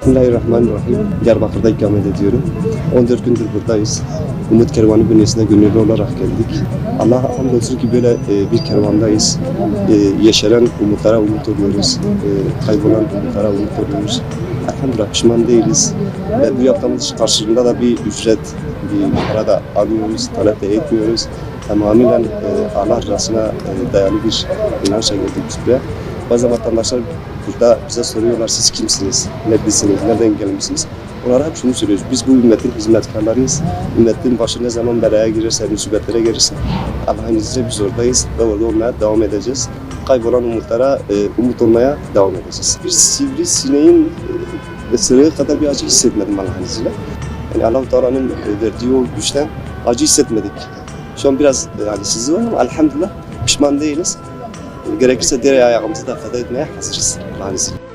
Bismillahirrahmanirrahim. Diyarbakır'da ikamet ediyorum. 14 gündür buradayız. Umut Kervanı bünyesinde gönüllü olarak geldik. Allah hamdolsun ki böyle e, bir kervandayız. E, yeşeren umutlara umut oluyoruz. E, kaybolan umutlara umut oluyoruz. Elhamdülillah pişman değiliz. Ve bu yaptığımız karşılığında da bir ücret, bir para da almıyoruz, talep de etmiyoruz. Tamamen e, Allah rızasına e, dayalı bir inançla geldik buraya. Bazı vatandaşlar burada bize soruyorlar siz kimsiniz, neredesiniz, nereden gelmişsiniz? Onlara hep şunu söylüyoruz. Biz bu ümmetin hizmetkarlarıyız. Ümmetin başı ne zaman belaya girerse, musibetlere gelirse Allah'ın izniyle biz oradayız ve orada olmaya devam edeceğiz. Kaybolan umutlara e, umut olmaya devam edeceğiz. Bir sivrisineğin e, ısırığı kadar bir acı hissetmedim Allah'ın izniyle. Yani Allah-u Teala'nın e, verdiği o güçten acı hissetmedik. Şu an biraz e, sizi var ama elhamdülillah pişman değiliz. Gerekirse diğer ayağımızı da feda etmeye hazırız Allah'ın izniyle.